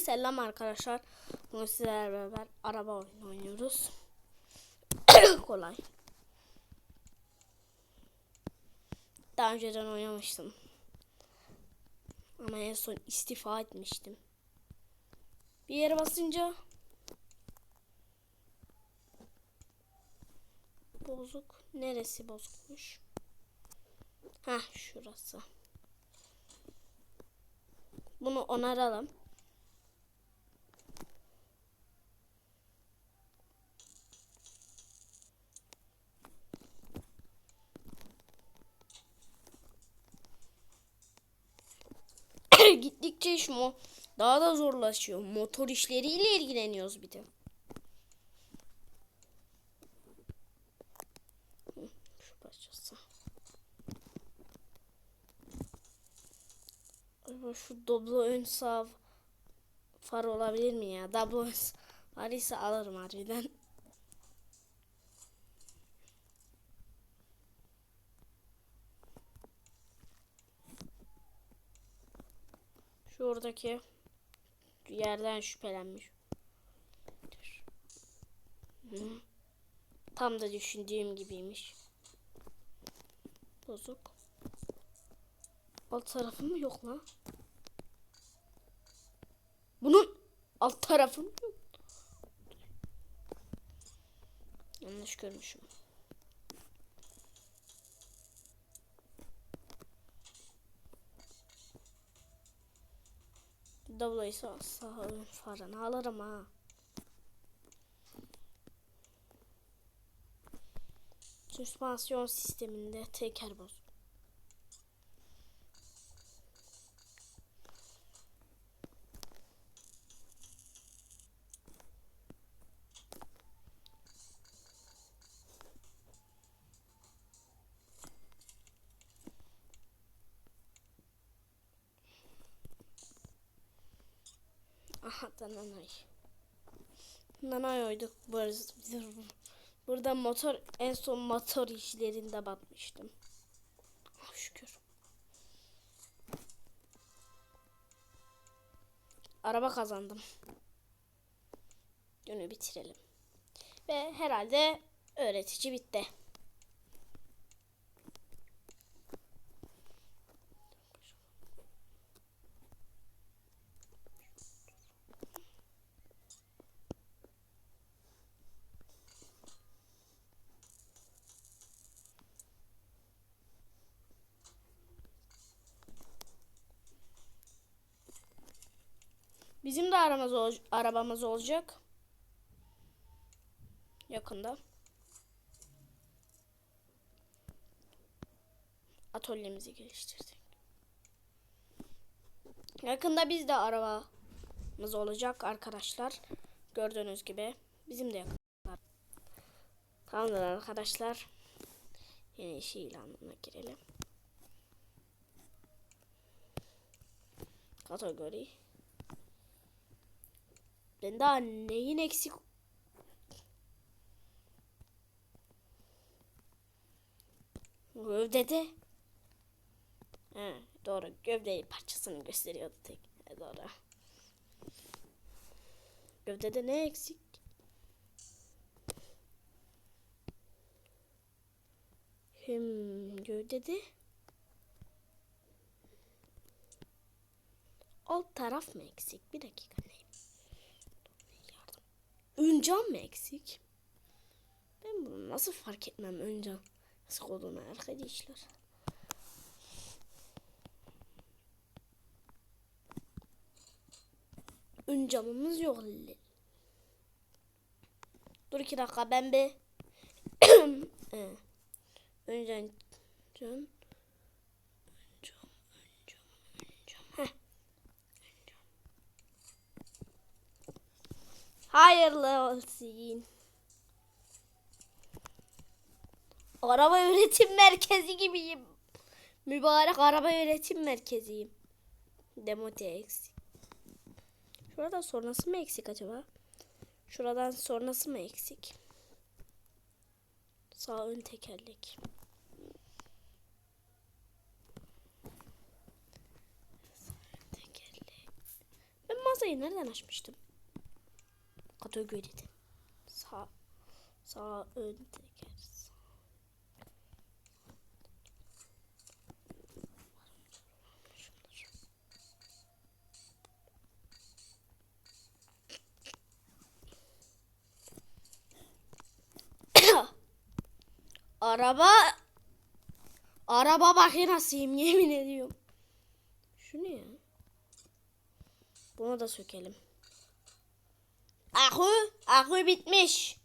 Selam arkadaşlar. Bugün sizlerle beraber araba oyunu oynuyoruz. Kolay. Daha önceden oynamıştım. Ama en son istifa etmiştim. Bir yere basınca bozuk. Neresi bozukmuş? Heh şurası. Bunu onaralım. Gittikçe iş mo daha da zorlaşıyor. Motor işleriyle ilgileniyoruz bir de. Şu parçası. Şu doblo ön sağ far olabilir mi ya? Doblo ön var ise alırım harbiden. Şu oradaki yerden şüphelenmiş. Tam da düşündüğüm gibiymiş. Bozuk. Alt tarafı mı yok lan? Bunun alt tarafı mı? Yanlış görmüşüm. Dolayısıyla sağ ön farını alırım ha. Süspansiyon sisteminde teker bozuk. Aha da nanay. Nanay oyduk. Burada motor en son motor işlerinde batmıştım. Ah, şükür. Araba kazandım. Günü bitirelim. Ve herhalde öğretici bitti. Bizim de aramız arabamız olacak. Yakında. Atölyemizi geliştirdik. Yakında biz de arabamız olacak arkadaşlar. Gördüğünüz gibi bizim de yakında. Tamamdır arkadaşlar. Yeni iş ilanına girelim. Kategori. Ben daha neyin eksik? Gövdede. He, doğru. Gövde parçasını gösteriyordu tek. He, doğru. Gövdede ne eksik? Hem gövdede alt taraf mı eksik? Bir dakika. Ön cam mı eksik? Ben bunu nasıl fark etmem ön cam eksik olduğunu arkadaşlar. Ön camımız yok. Dur iki dakika ben bir Ee, ön ön cam ön cam ön cam Heh. Hayırlı olsun. Araba üretim merkezi gibiyim. Mübarek araba üretim merkeziyim. Demote eksik. Şuradan sonrası mı eksik acaba? Şuradan sonrası mı eksik? Sağ ön tekerlek. Sağ ön tekerlek. Ben mağazayı nereden açmıştım? Kategoride. Sağ sağ ön teker. Araba Araba makinasıyım yemin ediyorum. Şu ne ya? Bunu da sökelim. Akü, akü bitmiş.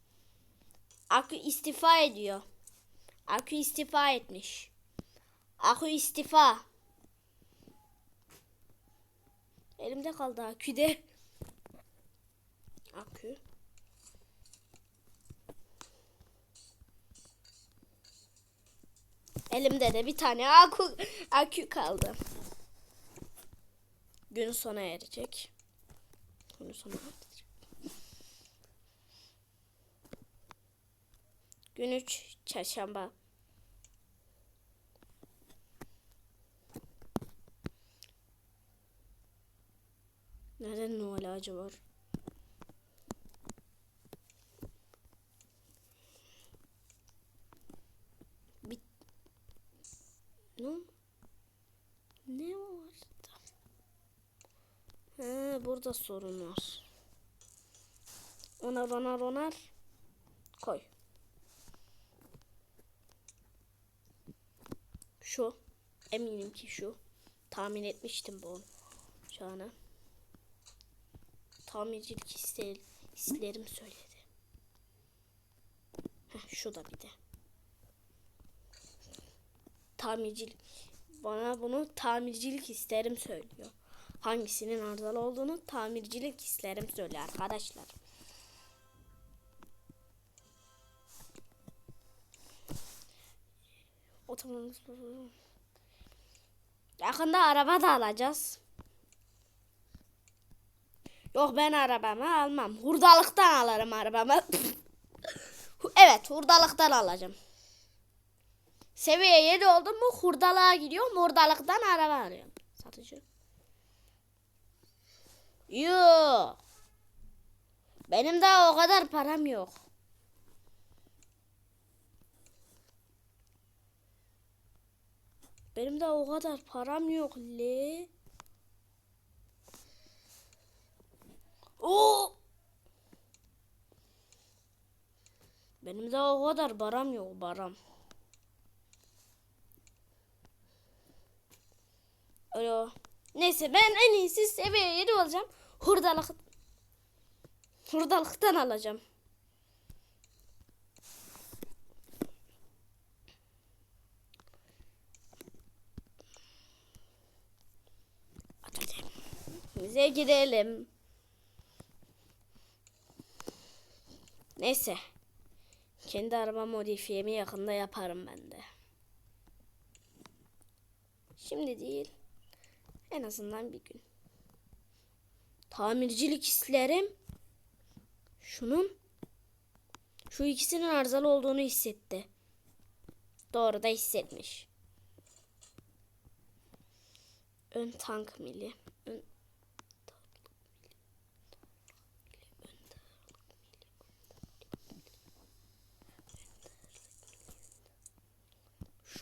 Akü istifa ediyor. Akü istifa etmiş. Akü istifa. Elimde kaldı akü de. Akü. Elimde de bir tane akü, akü kaldı. Gün sona erecek. Gün sona erecek. Gün 3 çarşamba. Neden Noel ağacı var? Bit ne? Ne var? He, burada sorun var. Onar onar onar. Koy. Şu. Eminim ki şu. Tahmin etmiştim bu şahane. Tamircilik ister, hislerim söyledi. Heh, şu da bir de. Tamircilik. Bana bunu tamircilik isterim söylüyor. Hangisinin arızalı olduğunu tamircilik hislerim söylüyor arkadaşlar. Otomobil Yakında araba da alacağız. Yok ben arabamı almam. Hurdalıktan alırım arabamı. evet hurdalıktan alacağım. Seviye 7 oldum mu hurdalığa gidiyorum. Hurdalıktan araba arıyorum. Satıcı. Yok. Benim daha o kadar param yok. Benim daha o kadar param yok le. Oo. Benim daha o kadar param yok param. Alo. Neyse ben en iyisi seviye 7 olacağım. Hurdalık Hurdalıktan alacağım. Bize gidelim. Neyse. Kendi araba modifiyemi yakında yaparım ben de. Şimdi değil. En azından bir gün. Tamircilik hislerim şunun şu ikisinin arızalı olduğunu hissetti. Doğru da hissetmiş. Ön tank mili. Ön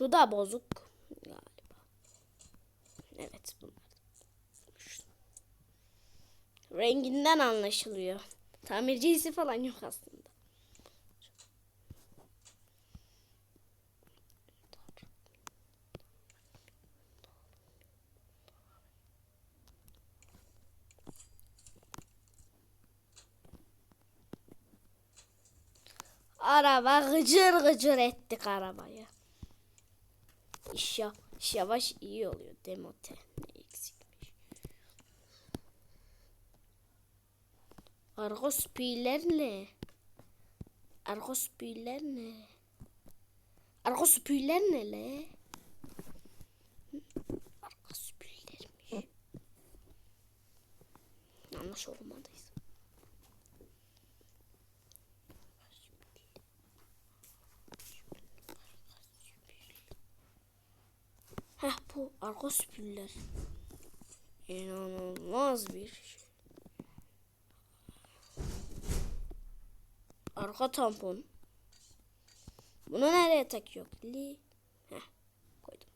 Şu da bozuk galiba. Evet bunlar. Renginden anlaşılıyor. Tamircisi falan yok aslında. Araba gıcır gıcır ettik arabaya. İş, ya, iş yavaş iyi oluyor. Demote ne eksikmiş. Argos ne? Argos ne? Argos ne le? Argos büyülermiş. Yanlış okumadıysa. Heh bu arka süpürler. İnanılmaz bir şey. Arka tampon. Bunu nereye takıyor? Li. Heh, koydum.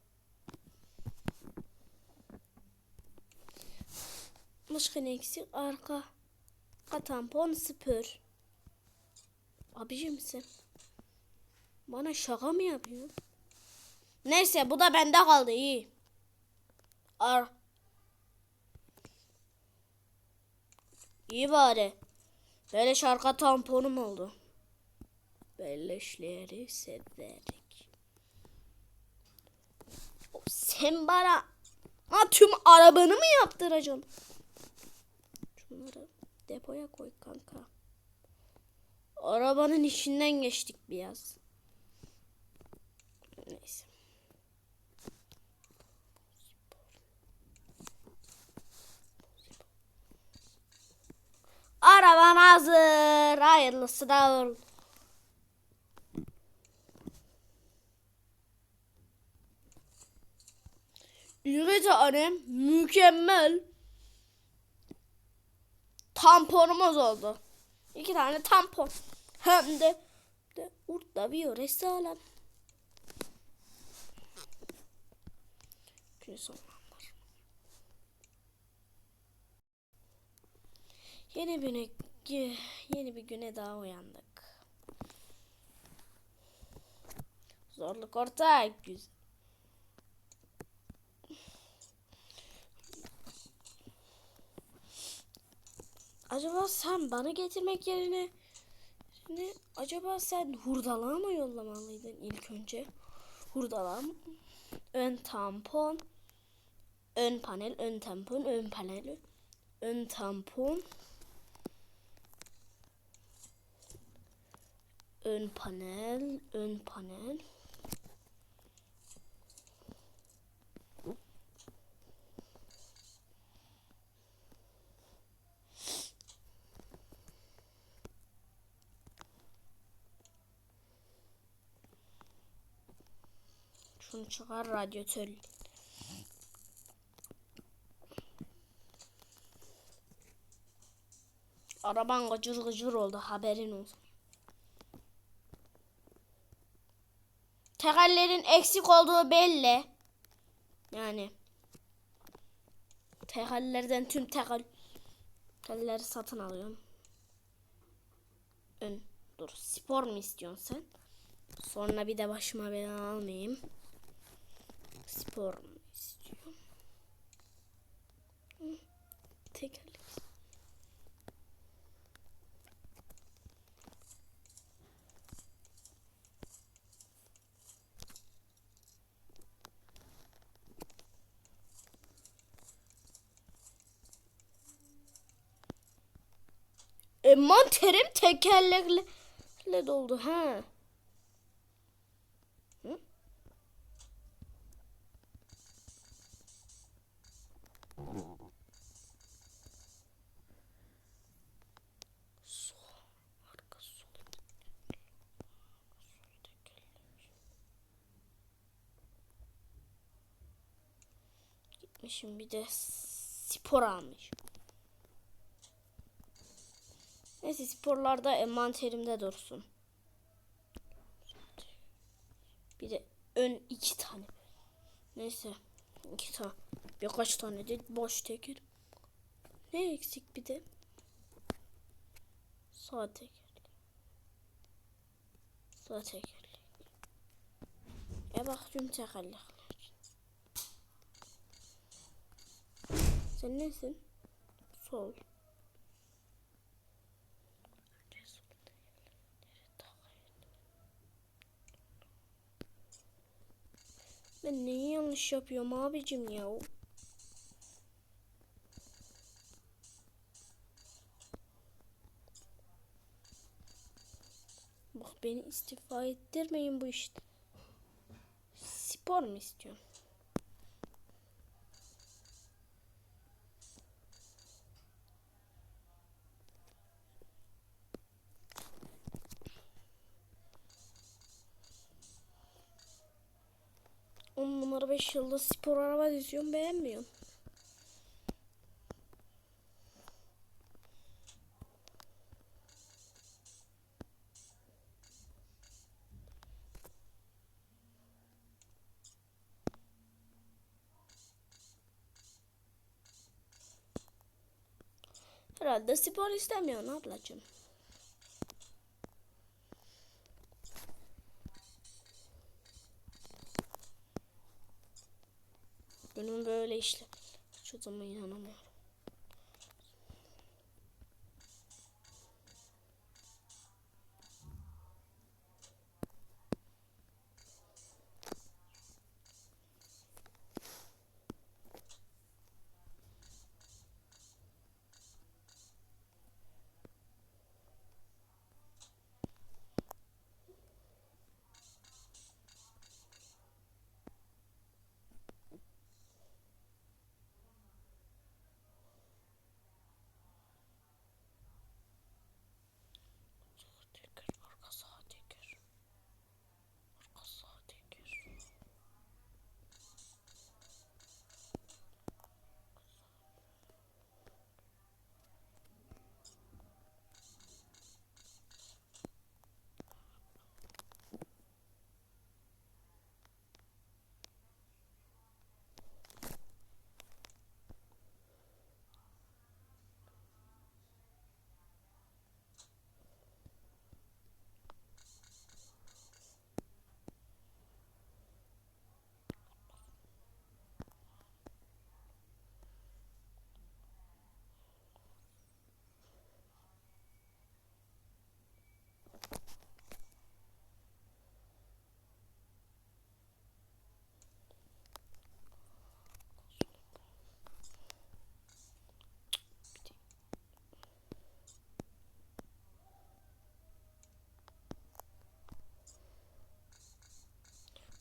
Başka ne eksik? Arka. Arka tampon süpür. Abicim sen. Bana şaka mı yapıyorsun? Neyse bu da bende kaldı iyi. Ar. İyi bari. Böyle şarkı tamponum oldu. Belleşleri severek. Sen bana ha, tüm arabanı mı yaptıracaksın? Şunları depoya koy kanka. Arabanın içinden geçtik biraz. Neyse. Araban hazır. Hayırlısı da ol. İki tane mükemmel tamponumuz oldu. İki tane tampon. Hem de, de Urda Vioresi alan. Günü sonlandır. Yeni bir yeni bir güne daha uyandık. Zorluk orta güzel. Acaba sen bana getirmek yerine ne acaba sen hurdalığa mı yollamalıydın ilk önce? Hurdalığa mı? Ön tampon, ön panel, ön tampon, ön panel, ön tampon, ön panel, ön panel. Şunu çıkar radyatör. Araban gıcır gıcır oldu haberin olsun. Tekerlerin eksik olduğu belli. Yani tekerlerden tüm teker tekerleri satın alıyorum. Ön dur spor mu istiyorsun sen? Sonra bir de başıma bela almayayım. Spor mu istiyorum? Hı, Tekerlek. Envanterim tekerlekle doldu ha. Hı? Gitmişim bir de spor almış. Neyse sporlarda envanterimde dursun. Bir de ön iki tane. Neyse iki tane. Birkaç tane de boş teker. Ne eksik bir de? Sağ tekerlek. Sağ tekerlek. E bak tüm tekerlekler. Sen nesin? Sol. Ben neyi yanlış yapıyorum abicim ya? Bak beni istifa ettirmeyin bu işte. Spor mu istiyorsun? 15 yılda spor araba diziyorum beğenmiyorum. Herhalde spor istemiyorsun ablacığım. Günüm böyle işte. Şu zaman inanamıyorum. Teker, arka sağa teker. Arka sağa teker.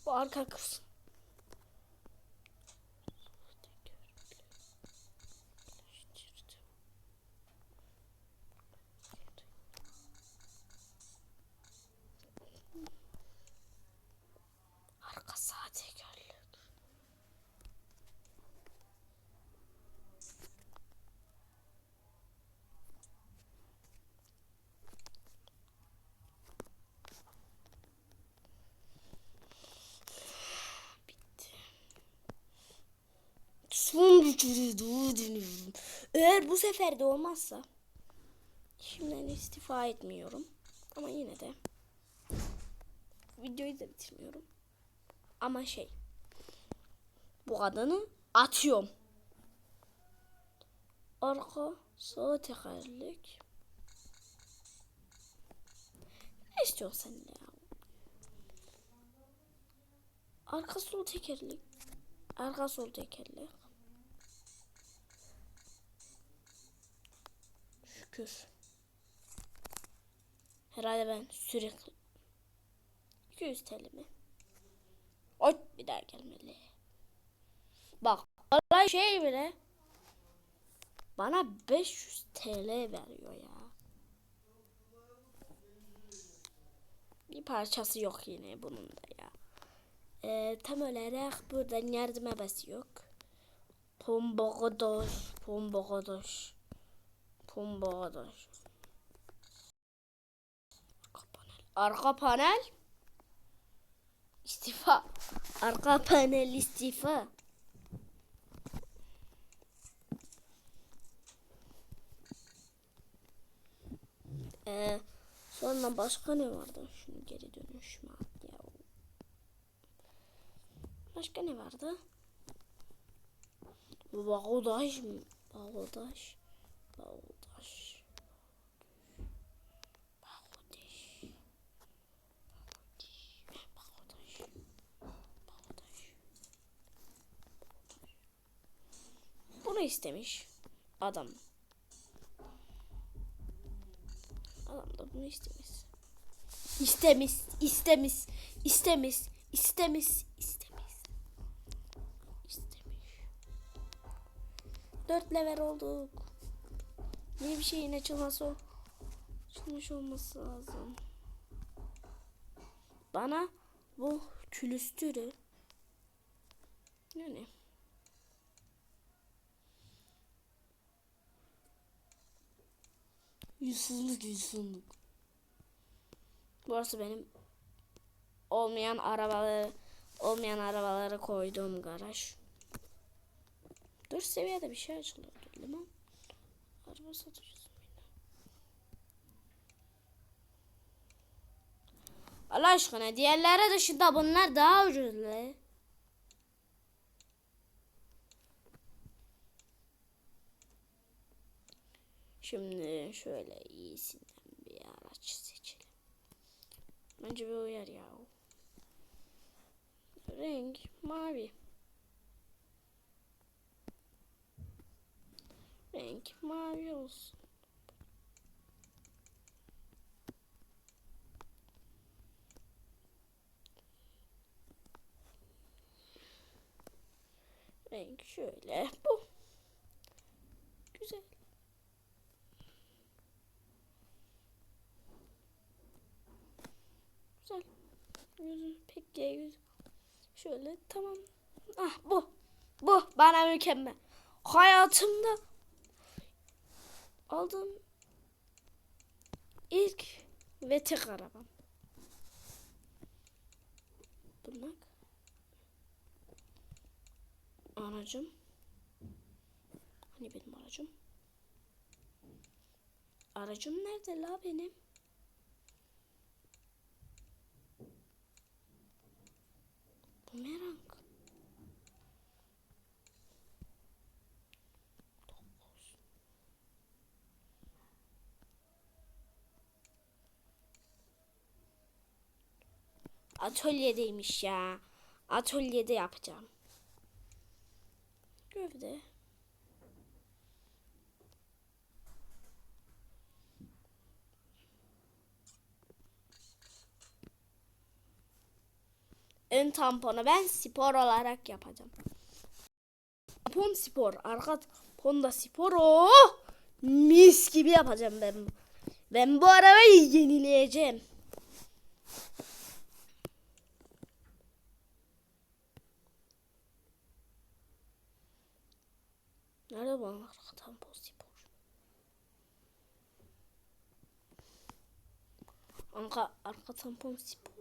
Bu arka kısım. Arka sağ tekerlek. Bitti. Eğer bu sefer de olmazsa şimdiden istifa etmiyorum. Ama yine de videoyu da bitirmiyorum. Ama şey bu kadını atıyorum. Arka sağ tekerlek. Ne istiyorsun sen ya? Arka sol tekerlek. Arka sol tekerlek. Şükür. Herhalde ben sürekli 200 TL mi? Oy bir daha gelmeli. Bak olay şey bile bana 500 TL veriyor ya. Bir parçası yok yine bunun da ya. Ee, tam olarak buradan yardıma basıyor. Pombogodoş, pombogodoş, pombogodoş. Arka panel. Arka panel. İstifa. Arka panel istifa. Ee, sonra başka ne vardı? Şunu geri dönüş mü at ya? Başka ne vardı? Bağdaş mı? Bağdaş. Bağdaş. İstemiş adam. Adam da bunu istemiş. İstemiş, istemiş, istemiş, istemiş, istemiş. İstemiş. Dört level olduk. Yeni bir şeyin açılması. Açılmış olması lazım. Bana bu külüstürü yani Yüzsüzlük yüzsüzlük. Burası benim olmayan arabaları olmayan arabaları koyduğum garaj. Dört seviyede bir şey açılıyor. Limon. Araba araba satıyorsun. Allah aşkına diğerleri dışında bunlar daha ucuz le. Şimdi şöyle iyisinden bir araç seçelim. Bence bir uyar ya. Renk mavi. Renk mavi olsun. Renk şöyle bu. Güzel. Yüzü pek diye yüz. Şöyle tamam. Ah bu. Bu bana mükemmel. Hayatımda aldığım ilk ve tek arabam. Bunlar. Aracım. Hani benim aracım? Aracım nerede la benim? Dokuz. Atölyedeymiş ya. Atölyede yapacağım. Gövde. Ön tamponu ben spor olarak yapacağım. Tampon spor. Arka tampon da spor. Oh! Mis gibi yapacağım ben. Ben bu arabayı yenileyeceğim. Nerede bu arka tampon spor? Arka, arka tampon spor.